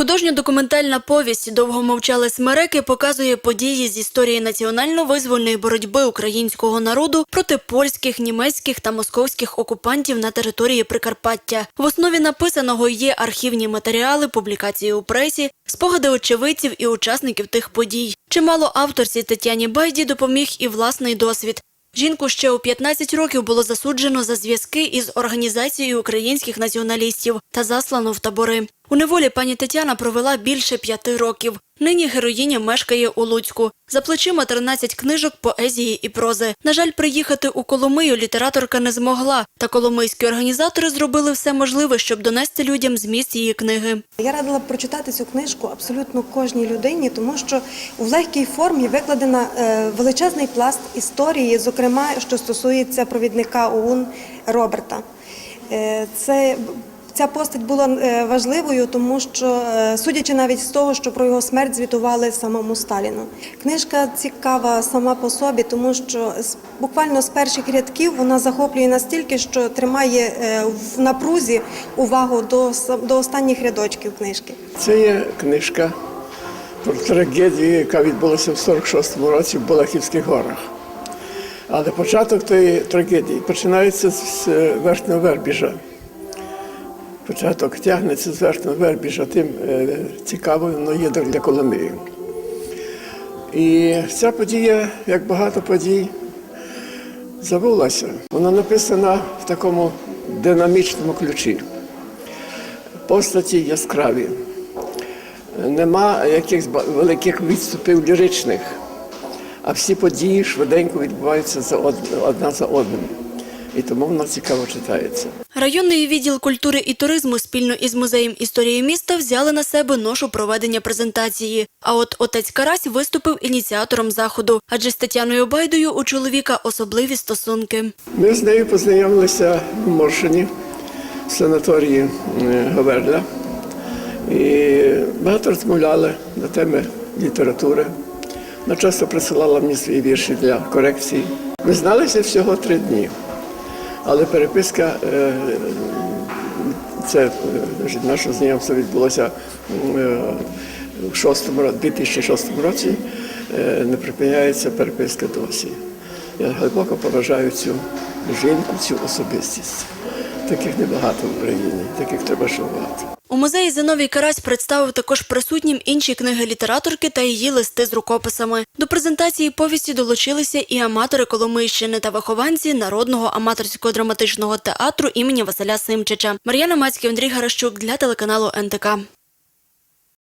Художньо-документальна повість довго мовчали смереки показує події з історії національно-визвольної боротьби українського народу проти польських, німецьких та московських окупантів на території Прикарпаття. В основі написаного є архівні матеріали, публікації у пресі, спогади очевидців і учасників тих подій. Чимало авторці Тетяні Байді допоміг і власний досвід. Жінку ще у 15 років було засуджено за зв'язки із організацією українських націоналістів та заслано в табори. У неволі пані Тетяна провела більше п'яти років. Нині героїня мешкає у Луцьку. За плечима 13 книжок поезії і прози. На жаль, приїхати у Коломию літераторка не змогла, та коломийські організатори зробили все можливе, щоб донести людям зміст її книги. Я радила прочитати цю книжку абсолютно кожній людині, тому що у легкій формі викладена е, величезний пласт історії, зокрема, що стосується провідника ОУН Роберта. Е, Це Ця постать була е, важливою, тому що, е, судячи навіть з того, що про його смерть звітували самому Сталіну. Книжка цікава сама по собі, тому що буквально з перших рядків вона захоплює настільки, що тримає е, в напрузі увагу до, до останніх рядочків книжки. Це є книжка про трагедію, яка відбулася в 46-му році в Балахівських горах. Але початок тієї трагедії починається з верхнього вербіжа. Початок тягнеться з верхнього вербіжа, тим е, цікаво воно є для Коломиї. І ця подія, як багато подій, забулася. Вона написана в такому динамічному ключі. Постаті яскраві. Нема якихось великих відступів ліричних, а всі події швиденько відбуваються за од- одна за одним. І тому вона цікаво читається. Районний відділ культури і туризму спільно із музеєм історії міста взяли на себе ношу проведення презентації. А от отець Карась виступив ініціатором заходу, адже з Тетяною Байдою у чоловіка особливі стосунки. Ми з нею познайомилися в Моршині, в санаторії е, Говерля. І багато розмовляли на теми літератури. Вона часто присилала мені свої вірші для корекції. Ми зналися всього три дні. Але переписка, е, це е, значить, наше знайомство відбулося у в 2006 році, е, не припиняється переписка досі. Я глибоко поважаю цю жінку, цю особистість. Таких небагато в Україні, таких треба шанувати. У музеї Зиновій Карась представив також присутнім інші книги літераторки та її листи з рукописами. До презентації повісті долучилися і аматори Коломийщини та вихованці народного аматорського драматичного театру імені Василя Симчича. Мар'яна Мацьків, Андрій Гаращук для телеканалу НТК.